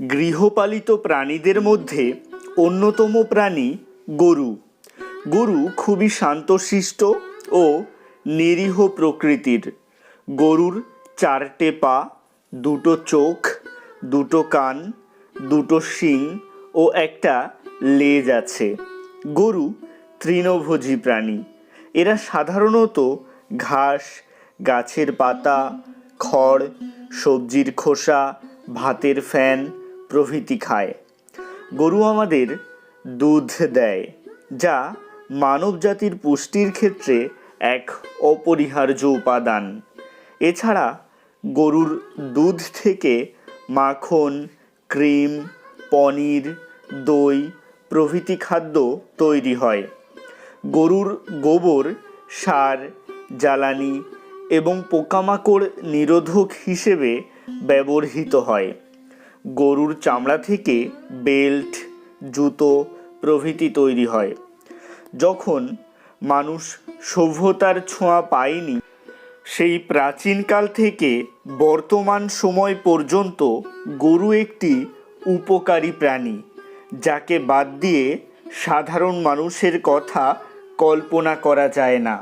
গৃহপালিত প্রাণীদের মধ্যে অন্যতম প্রাণী গরু। গরু খুবই শান্তশিষ্ট ও নিরীহ প্রকৃতির। গরুর চারটে পা, দুটো চোখ, দুটো কান, দুটো শিং ও একটা লেজ আছে। গরু তৃণভোজী প্রাণী। এরা সাধারণত ঘাস, গাছের পাতা, খড়, সবজির খোসা, ভাতের ফ্যান প্রভৃতি খায়। গরু আমাদের দুধ দেয়, যা মানবজাতির পুষ্টির ক্ষেত্রে এক অপরিহার্য উপাদান। এছাড়া গরুর দুধ থেকে মাখন, ক্রিম, পনির, দই প্রভৃতি খাদ্য তৈরি হয়। গরুর গোবর, সার, জ্বালানি এবং পোকামাকড় নিরোধক হিসেবে ব্যবহৃত হয়। গরুর চামড়া থেকে বেল্ট, জুতো প্রভৃতি তৈরি হয়। যখন মানুষ সভ্যতার ছোঁয়া পায়নি, সেই প্রাচীনকাল থেকে বর্তমান সময় পর্যন্ত গরু একটি উপকারী প্রাণী, যাকে বাদ দিয়ে সাধারণ মানুষের কথা কল্পনা করা যায় না।